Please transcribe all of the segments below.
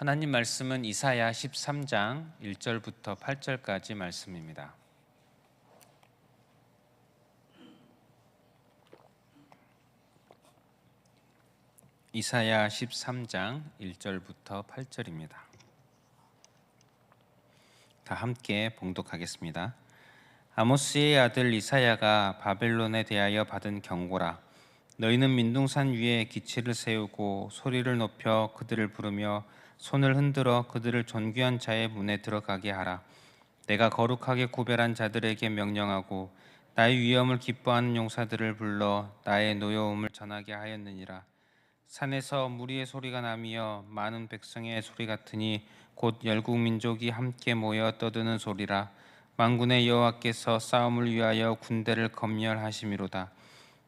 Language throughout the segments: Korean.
하나님 말씀은 이사야 13장 1절부터 8절까지 말씀입니다. 이사야 13장 1절부터 8절입니다. 다 함께 봉독하겠습니다. 아모스의 아들 이사야가 바벨론에 대하여 받은 경고라 너희는 민둥산 위에 기치를 세우고 소리를 높여 그들을 부르며 손을 흔들어 그들을 존귀한 자의 문에 들어가게 하라. 내가 거룩하게 구별한 자들에게 명령하고 나의 위엄을 기뻐하는 용사들을 불러 나의 노여움을 전하게 하였느니라. 산에서 무리의 소리가 나며 많은 백성의 소리 같으니 곧 열국 민족이 함께 모여 떠드는 소리라. 만군의 여호와께서 싸움을 위하여 군대를 검열하심이로다.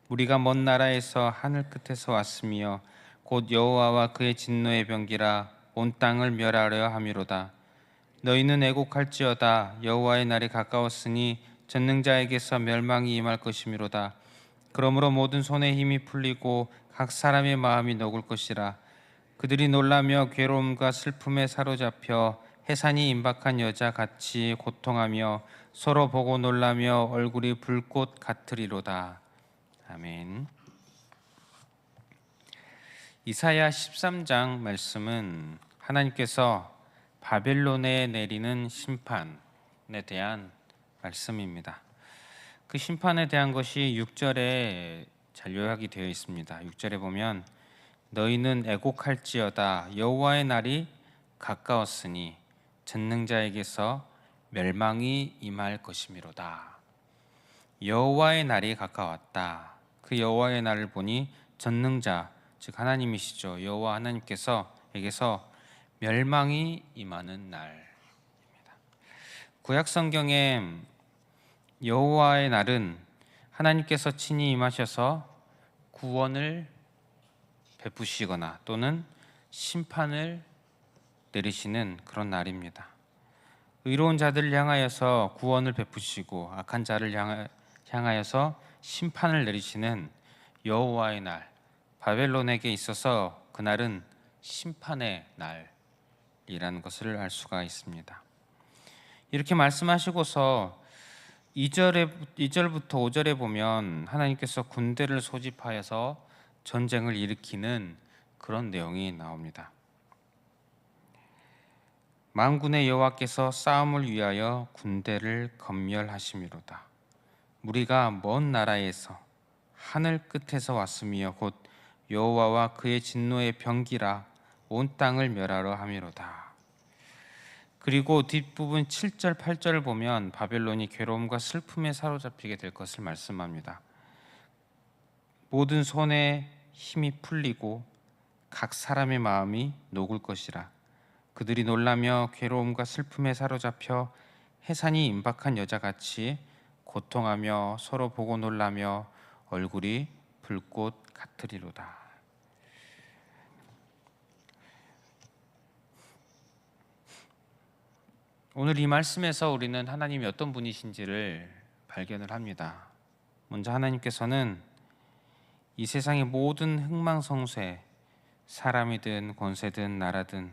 우리가 먼 나라에서 하늘 끝에서 왔으며 곧 여호와와 그의 진노의 병기라 온 땅을 멸하려 함이로다. 너희는 애곡할지어다. 여호와의 날이 가까웠으니 전능자에게서 멸망이 임할 것이미로다. 그러므로 모든 손에 힘이 풀리고 각 사람의 마음이 녹을 것이라. 그들이 놀라며 괴로움과 슬픔에 사로잡혀 해산이 임박한 여자 같이 고통하며 서로 보고 놀라며 얼굴이 불꽃 같으리로다. 아멘. 이사야 13장 말씀은 하나님께서 바벨론에 내리는 심판에 대한 말씀입니다. 그 심판에 대한 것이 6절에 잘 요약이 되어 있습니다. 6절에 보면 너희는 애곡할지어다 여호와의 날이 가까웠으니 전능자에게서 멸망이 임할 것이미로다. 여호와의 날이 가까웠다. 그 여호와의 날을 보니 전능자 즉 하나님이시죠. 여호와 하나님께서 에게서 멸망이 임하는 날입니다. 구약 성경에 여호와의 날은 하나님께서 친히 임하셔서 구원을 베푸시거나 또는 심판을 내리시는 그런 날입니다. 의로운 자들을 향하여서 구원을 베푸시고 악한 자를 향하여서 심판을 내리시는 여호와의 날 바벨론에게 있어서 그날은 심판의 날 이라는 것을 알 수가 있습니다. 이렇게 말씀하시고서 2절에 2절부터 5절에 보면 하나님께서 군대를 소집하여서 전쟁을 일으키는 그런 내용이 나옵니다. 만군의 여호와께서 싸움을 위하여 군대를 검열하심이로다. 우리가 먼 나라에서 하늘 끝에서 왔으며 곧 여호와와 그의 진노의 병기라 온 땅을 멸하러 함이로다. 그리고 뒷부분 7절 8절을 보면 바벨론이 괴로움과 슬픔에 사로잡히게 될 것을 말씀합니다. 모든 손에 힘이 풀리고 각 사람의 마음이 녹을 것이라 그들이 놀라며 괴로움과 슬픔에 사로잡혀 해산이 임박한 여자같이 고통하며 서로 보고 놀라며 얼굴이 불꽃 같으리로다. 오늘 이 말씀에서 우리는 하나님이 어떤 분이신지를 발견을 합니다. 먼저 하나님께서는 이 세상의 모든 흥망성쇠, 사람이든 권세든 나라든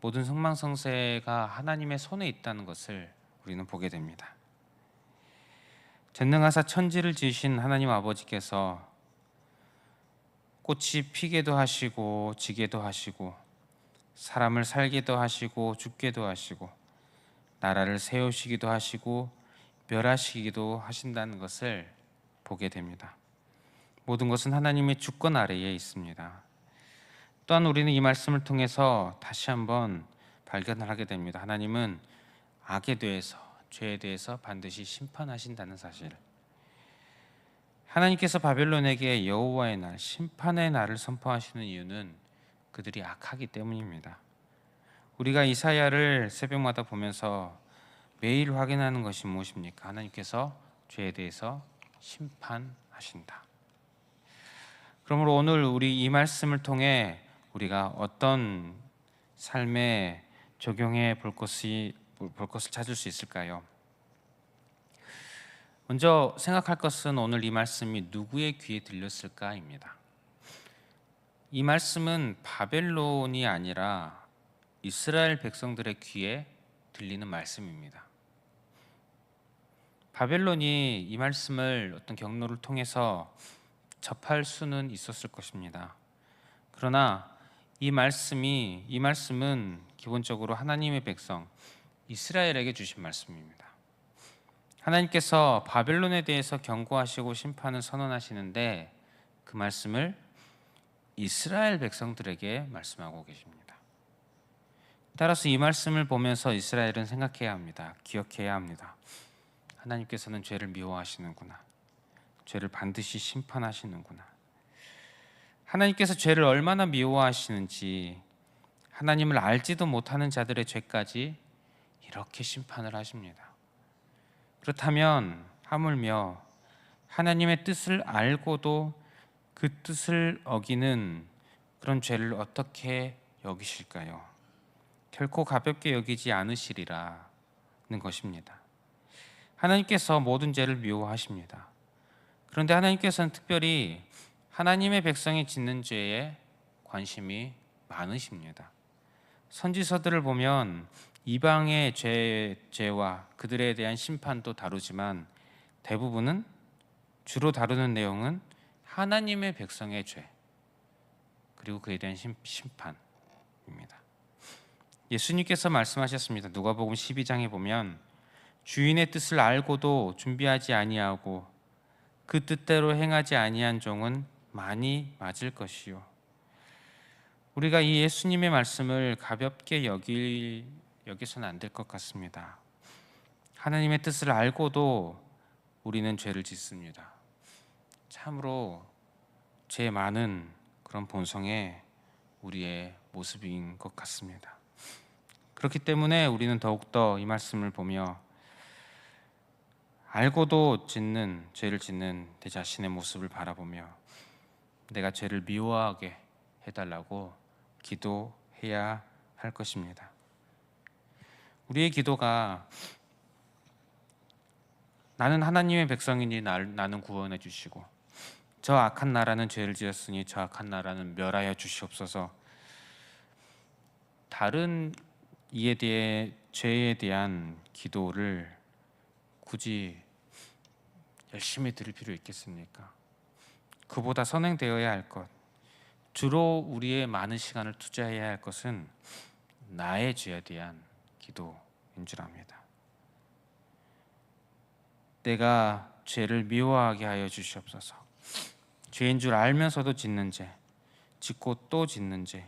모든 흥망성쇠가 하나님의 손에 있다는 것을 우리는 보게 됩니다. 전능하사 천지를 지으신 하나님 아버지께서 꽃이 피게도 하시고 지게도 하시고 사람을 살게도 하시고 죽게도 하시고 나라를 세우시기도 하시고 멸하시기도 하신다는 것을 보게 됩니다. 모든 것은 하나님의 주권 아래에 있습니다. 또한 우리는 이 말씀을 통해서 다시 한번 발견을 하게 됩니다. 하나님은 악에 대해서 죄에 대해서 반드시 심판하신다는 사실. 하나님께서 바벨론에게 여호와의 날, 심판의 날을 선포하시는 이유는 그들이 악하기 때문입니다. 우리가 이사야를 새벽마다 보면서 매일 확인하는 것이 무엇입니까? 하나님께서 죄에 대해서 심판하신다. 그러므로 오늘 우리 이 말씀을 통해 우리가 어떤 삶에 적용해 볼 것이 볼 것을 찾을 수 있을까요? 먼저 생각할 것은 오늘 이 말씀이 누구의 귀에 들렸을까입니다. 이 말씀은 바벨론이 아니라 이스라엘 백성들의 귀에 들리는 말씀입니다. 바벨론이 이 말씀을 어떤 경로를 통해서 접할 수는 있었을 것입니다. 그러나 이 말씀이 이 말씀은 기본적으로 하나님의 백성 이스라엘에게 주신 말씀입니다. 하나님께서 바벨론에 대해서 경고하시고 심판을 선언하시는데 그 말씀을 이스라엘 백성들에게 말씀하고 계십니다. 따라서 이 말씀을 보면서 이스라엘은 생각해야 합니다. 기억해야 합니다. 하나님께서는 죄를 미워하시는구나. 죄를 반드시 심판하시는구나. 하나님께서 죄를 얼마나 미워하시는지 하나님을 알지도 못하는 자들의 죄까지 이렇게 심판을 하십니다. 그렇다면 하물며 하나님의 뜻을 알고도 그 뜻을 어기는 그런 죄를 어떻게 여기실까요? 결코 가볍게 여기지 않으시리라는 것입니다. 하나님께서 모든 죄를 미워하십니다. 그런데 하나님께서는 특별히 하나님의 백성이 짓는 죄에 관심이 많으십니다. 선지서들을 보면 이방의 죄, 죄와 그들에 대한 심판도 다루지만 대부분은 주로 다루는 내용은 하나님의 백성의 죄 그리고 그에 대한 심, 심판입니다. 예수님께서 말씀하셨습니다. 누가복음 12장에 보면 주인의 뜻을 알고도 준비하지 아니하고 그 뜻대로 행하지 아니한 종은 많이 맞을 것이요. 우리가 이 예수님의 말씀을 가볍게 여길 여기서는 안 될 것 같습니다. 하나님의 뜻을 알고도 우리는 죄를 짓습니다. 참으로 죄 많은 그런 본성의 우리의 모습인 것 같습니다. 그렇기 때문에 우리는 더욱더 이 말씀을 보며 알고도 짓는 죄를 짓는 내 자신의 모습을 바라보며 내가 죄를 미워하게 해달라고 기도해야 할 것입니다. 우리의 기도가 나는 하나님의 백성이니 나는 구원해 주시고 저 악한 나라는 죄를 지었으니 저 악한 나라는 멸하여 주시옵소서. 다른 이에 대해 죄에 대한 기도를 굳이 열심히 드릴 필요 있겠습니까? 그보다 선행되어야 할 것, 주로 우리의 많은 시간을 투자해야 할 것은 나의 죄에 대한 기도인 줄 압니다. 내가 죄를 미워하게 하여 주시옵소서. 죄인 줄 알면서도 짓는 죄, 짓고 또 짓는 죄,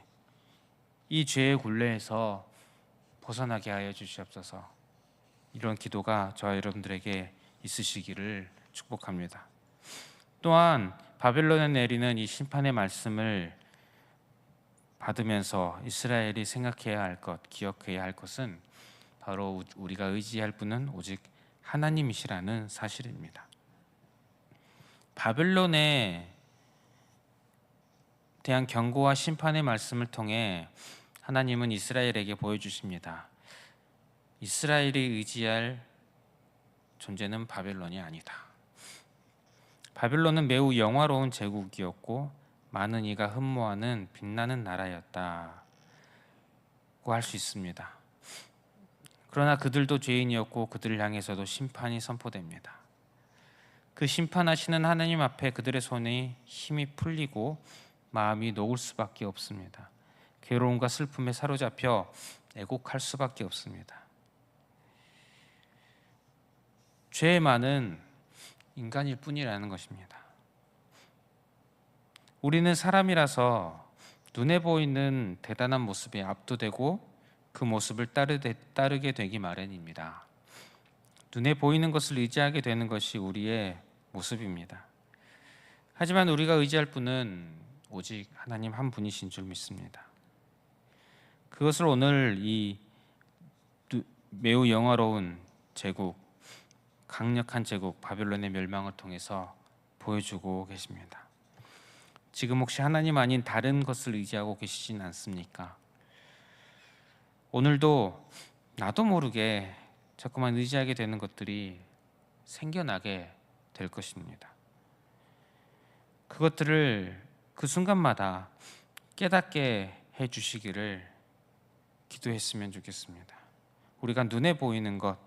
이 죄의 굴레에서 벗어나게 하여 주시옵소서. 이런 기도가 저와 여러분들에게 있으시기를 축복합니다. 또한 바벨론에 내리는 이 심판의 말씀을 받으면서 이스라엘이 생각해야 할 것, 기억해야 할 것은 바로 우리가 의지할 분은 오직 하나님이시라는 사실입니다. 바벨론에 대한 경고와 심판의 말씀을 통해 하나님은 이스라엘에게 보여주십니다. 이스라엘이 의지할 존재는 바벨론이 아니다. 바빌론은 매우 영화로운 제국이었고 많은 이가 흠모하는 빛나는 나라였다고 할 수 있습니다. 그러나 그들도 죄인이었고 그들을 향해서도 심판이 선포됩니다. 그 심판하시는 하나님 앞에 그들의 손이 힘이 풀리고 마음이 녹을 수밖에 없습니다. 괴로움과 슬픔에 사로잡혀 애곡할 수밖에 없습니다. 죄의 많은 인간일 뿐이라는 것입니다. 우리는 사람이라서 눈에 보이는 대단한 모습에 압도되고 그 모습을 따르게 되기 마련입니다. 눈에 보이는 것을 의지하게 되는 것이 우리의 모습입니다. 하지만 우리가 의지할 분은 오직 하나님 한 분이신 줄 믿습니다. 그것을 오늘 이 매우 영화로운 제국 강력한 제국 바벨론의 멸망을 통해서 보여주고 계십니다. 지금 혹시 하나님 아닌 다른 것을 의지하고 계시진 않습니까? 오늘도 나도 모르게 자꾸만 의지하게 되는 것들이 생겨나게 될 것입니다. 그것들을 그 순간마다 깨닫게 해 주시기를 기도했으면 좋겠습니다. 우리가 눈에 보이는 것,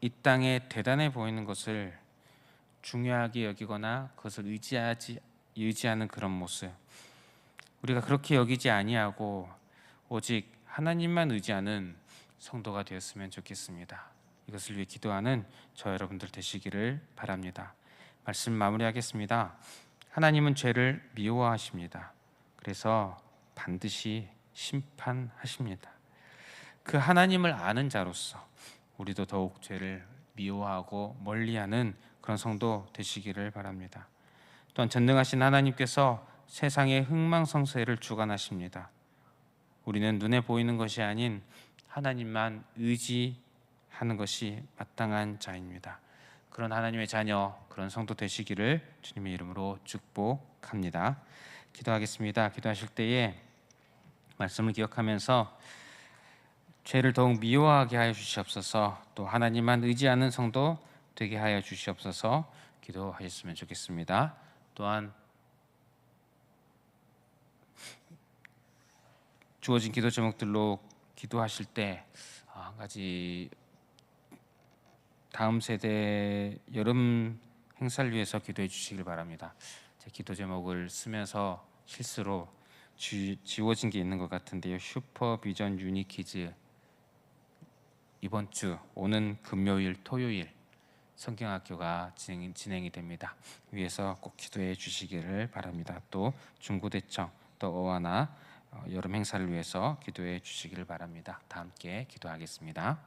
이 땅에 대단해 보이는 것을 중요하게 여기거나 그것을 의지하지 의지하는 그런 모습. 우리가 그렇게 여기지 아니하고 오직 하나님만 의지하는 성도가 되었으면 좋겠습니다. 이것을 위해 기도하는 저 여러분들 되시기를 바랍니다. 말씀 마무리하겠습니다. 하나님은 죄를 미워하십니다. 그래서 반드시 심판하십니다. 그 하나님을 아는 자로서 우리도 더욱 죄를 미워하고 멀리하는 그런 성도 되시기를 바랍니다. 또한 전능하신 하나님께서 세상의 흥망성쇠를 주관하십니다. 우리는 눈에 보이는 것이 아닌 하나님만 의지하는 것이 마땅한 자입니다. 그런 하나님의 자녀, 그런 성도 되시기를 주님의 이름으로 축복합니다. 기도하겠습니다. 기도하실 때에 말씀을 기억하면서 죄를 더욱 미워하게 하여 주시옵소서. 또 하나님만 의지하는 성도 되게 하여 주시옵소서. 기도하셨으면 좋겠습니다. 또한 주어진 기도 제목들로 기도하실 때 아, 한 가지 다음 세대 여름 행사를 위해서 기도해 주시길 바랍니다. 제 기도 제목을 쓰면서 실수로 지, 지워진 게 있는 것 같은데요. 슈퍼비전 유니키즈 이번 주 오는 금요일, 토요일 성경학교가 진행, 진행이 됩니다. 위에서 꼭 기도해 주시기를 바랍니다. 또 중고대청 또 어와나 어, 여름 행사를 위해서 기도해 주시기를 바랍니다. 다 함께 기도하겠습니다.